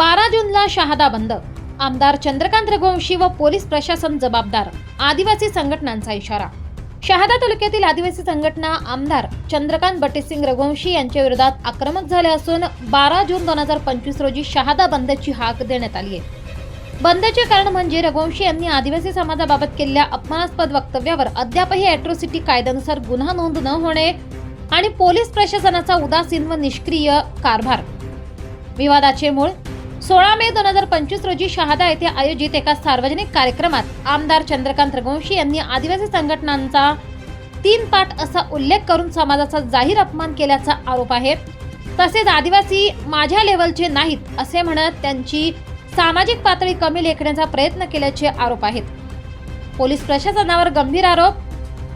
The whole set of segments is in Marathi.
बारा जूनला शहादा बंद. आमदार चंद्रकांत रघुवंशी व पोलीस प्रशासन जबाबदार. आदिवासी संघटनांचा इशारा. शहादा तालुक्यातील आदिवासी संघटना आमदार चंद्रकांत बटेसिंग रघुवंशी यांच्या विरोधात आक्रमक झाले असून बारा जून दोन हजार पंचवीस रोजी शहादा बंदची हाक देण्यात आली आहे. बंदचे कारण म्हणजे रघुवंशी यांनी आदिवासी समाजाबाबत केलेल्या अपमानास्पद वक्तव्यावर अद्यापही अॅट्रोसिटी कायद्यानुसार गुन्हा नोंद न होणे आणि पोलीस प्रशासनाचा उदासीन व निष्क्रिय कारभार. विवादाचे मूळ सोळा मे दोन हजार पंचवीस रोजी शहादा येथे आयोजित एका सार्वजनिक कार्यक्रमात आमदार चंद्रकांत रघुवंशी यांनी आदिवासी संघटनांचा तीन पाठ असा उल्लेख करून समाजाचा जाहीर अपमान केल्याचा आरोप आहे. तसेच आदिवासी माझ्या लेवलचे नाहीत असे म्हणत त्यांची सामाजिक पातळी कमी लेखण्याचा प्रयत्न केल्याचे आरोप आहेत. पोलीस प्रशासनावर गंभीर आरोप.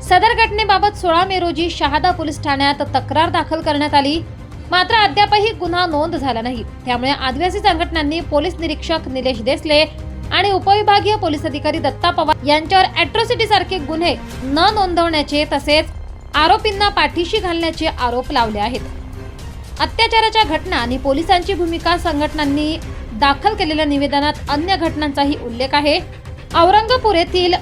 सदर घटनेबाबत सोळा मे रोजी शहादा पोलीस ठाण्यात तक्रार दाखल करण्यात आली. मात्र अद्यापही गुन्हा नोंद झाला नाही. त्यामुळे आदिवासी संघटनांनी पोलीस निरीक्षक निलेश देसले आणि उपविभागीय पोलीस अधिकारी दत्ता पवार यांच्यावर अॅट्रॉसिटी सारखे गुन्हे न नोंदवण्याचे तसेच आरोपींना पाठीशी घालण्याचे आरोप लावले आहेत. अत्याचाराच्या घटना आणि पोलिसांची भूमिका संघटनांनी दाखल केलेल्या निवेदनात अन्य घटनांचाही उल्लेख आहे. औरंगपूर येथील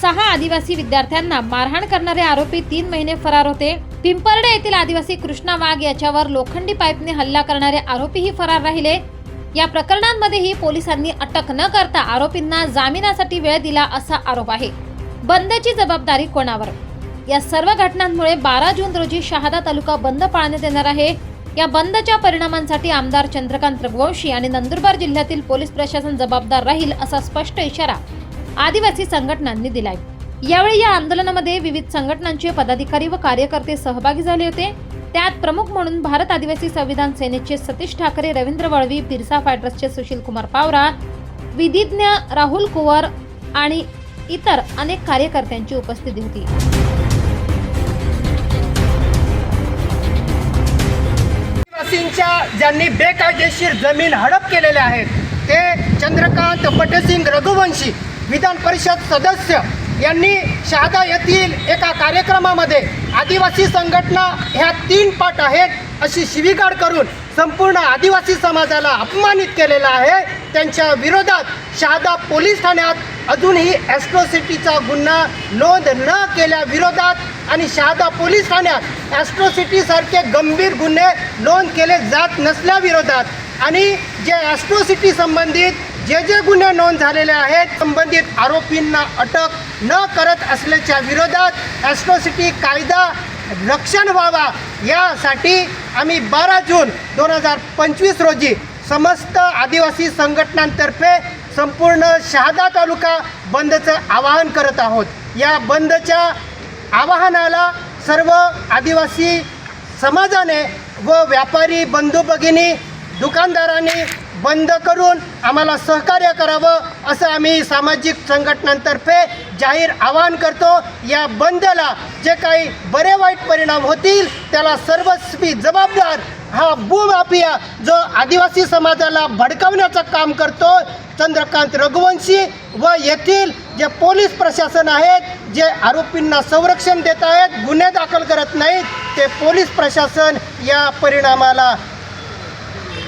सहा आदिवासी विद्यार्थ्यांना मारहाण करणारे आरोपी तीन महिने फरार होते. पिंपर्डे येथील आदिवासी कृष्णा वाघ याच्यावर लोखंडी पाईपने हल्ला करणारे आरोपीही फरार राहिले. या प्रकरणांमध्येही पोलिसांनी अटक न करता आरोपींना जामिनासाठी वेळ दिला असा आरोप आहे. बंदची जबाबदारी कोणावर? या सर्व घटनांमुळे बारा जून रोजी शहादा तालुका बंद पाळण्यात येणार आहे. या बंदच्या परिणामांसाठी आमदार चंद्रकांत रघुवंशी आणि नंदुरबार जिल्ह्यातील पोलीस प्रशासन जबाबदार राहील असा स्पष्ट इशारा आदिवासी संघटनांनी दिलाय. यावेळी या आंदोलनामध्ये विविध संघटनांचे पदाधिकारी व कार्यकर्ते सहभागी झाले होते. त्यात प्रमुख म्हणून भारत आदिवासी संविधान सेनेचे सतीश ठाकरे रवींद्र वळवी बिरसा फायटर्सचे सुशील कुमार पावरा विधिज्ञ राहुल कुवर आणि इतर अनेक कार्यकर्त्यांची उपस्थिती होती. आदिवासींच्या ज्यांनी बेकायदेशीर जमीन हडप केलेल्या आहेत ते चंद्रकांत पटसिंग रघुवंशी विधान परिषद सदस्य यांनी शहादा येथील एका कार्यक्रमामध्ये आदिवासी संघटना ह्या तीन पट आहेत अशी शिवीगाळ करून संपूर्ण आदिवासी समाजाला अपमानित केलेला आहे. त्यांच्या विरोधात शहादा पोलीस ठाण्यात अजूनही ॲस्ट्रोसिटीचा गुन्हा नोंद न केल्याविरोधात आणि शहादा पोलीस ठाण्यात ॲस्ट्रोसिटीसारखे गंभीर गुन्हे नोंद केले जात नसल्याविरोधात आणि जे ॲस्ट्रोसिटी संबंधित जे जे गुन्हे नोंद झालेले आहेत संबंधित आरोपींना अटक न करत असल्याच्या विरोधात ॲस्ट्रॉसिटी कायदा रक्षण व्हावा. यासाठी आम्ही बारा जून दोन हजार पंचवीस रोजी समस्त आदिवासी संघटनांतर्फे संपूर्ण शहादा तालुका बंदचं आवाहन करत आहोत. या बंदच्या आवाहनाला सर्व आदिवासी समाजाने व व्यापारी बंधू भगिनी दुकानदारांनी बंद करून आम्हाला सहकार्य करावं असं आम्ही सामाजिक संघटनांतर्फे जाहीर आवाहन करतो. या बंदला जे काही बरे वाईट परिणाम होतील त्याला सर्वस्वी जबाबदार हा भूमाफिया जो आदिवासी समाजाला भडकवण्याचं काम करतो चंद्रकांत रघुवंशी व येथील जे पोलीस प्रशासन आहेत जे आरोपींना संरक्षण देत आहेत गुन्हे दाखल करत नाहीत ते पोलीस प्रशासन या परिणामाला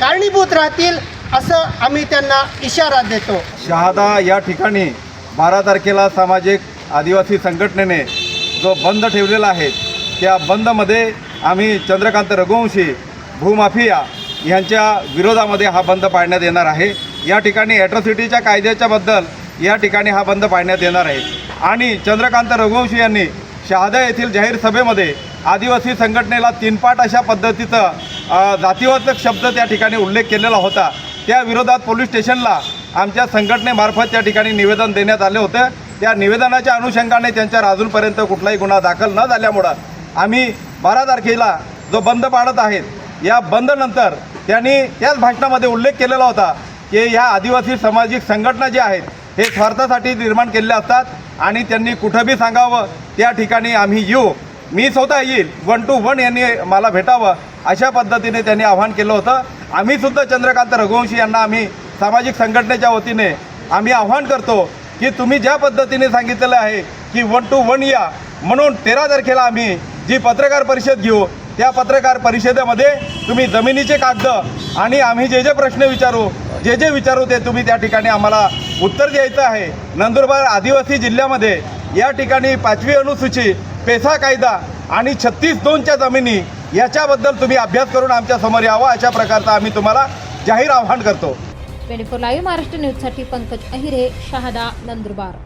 कारणीभूत राहतील. असं आम्ही त्यांना इशारा देतो. शहादा या ठिकाणी बारा तारखेला सामाजिक आदिवासी संघटनेने जो बंद ठेवलेला आहे त्या बंदमध्ये आम्ही चंद्रकांत रघुवंशी भूमाफिया यांच्या विरोधामध्ये हा बंद पाळण्यात येणार आहे. या ठिकाणी ॲट्रॉसिटीच्या कायद्याच्याबद्दल या ठिकाणी हा बंद पाळण्यात येणार आहे. आणि चंद्रकांत रघुवंशी यांनी शहादा येथील जाहीर सभेमध्ये आदिवासी संघटनेला तीनपाट अशा पद्धतीचं जातीवाचक शब्द त्या ठिकाणी उल्लेख केलेला होता. त्या विरोधात पोलीस स्टेशनला आमच्या संघटनेमार्फत त्या ठिकाणी निवेदन देण्यात आले होते. त्या निवेदनाच्या अनुषंगाने त्यांच्यावर अजूनपर्यंत कुठलाही गुन्हा दाखल न झाल्यामुळं आम्ही बारा तारखेला जो बंद पाडत आहेत या बंदनंतर त्यांनी त्याच भाषणामध्ये उल्लेख केलेला होता की ह्या आदिवासी सामाजिक संघटना ज्या आहेत हे स्वार्थासाठी निर्माण केलेल्या असतात आणि त्यांनी कुठं बी सांगावं त्या ठिकाणी आम्ही येऊ. मी स्वतः येईल वन टू वन यांनी मला भेटावं अशा पद्धतीने त्यांनी आव्हान केलं होतं. आम्हीसुद्धा चंद्रकांत रघुवंशी यांना आम्ही सामाजिक संघटनेच्या वतीने आम्ही आव्हान करतो की तुम्ही ज्या पद्धतीने सांगितलेलं आहे की वन टू वन या म्हणून तेरा तारखेला आम्ही जी पत्रकार परिषद घेऊ त्या पत्रकार परिषदेमध्ये तुम्ही जमिनीचे कागद आणि आम्ही जे जे प्रश्न विचारू जे जे विचारू ते तुम्ही त्या ठिकाणी आम्हाला उत्तर द्यायचं आहे. नंदुरबार आदिवासी जिल्ह्यामध्ये या ठिकाणी पाचवी अनुसूची पेसा कायदा आणि छत्तीस दोनच्या जमिनी याच्याबद्दल तुम्ही अभ्यास करून आमच्यासमोर यावा अशा प्रकारचं आम्ही तुम्हाला जाहीर आव्हान करतो. ट्वेंटी फोर लाईव्ह महाराष्ट्र न्यूजसाठी पंकज अहिरे शहादा नंदुरबार.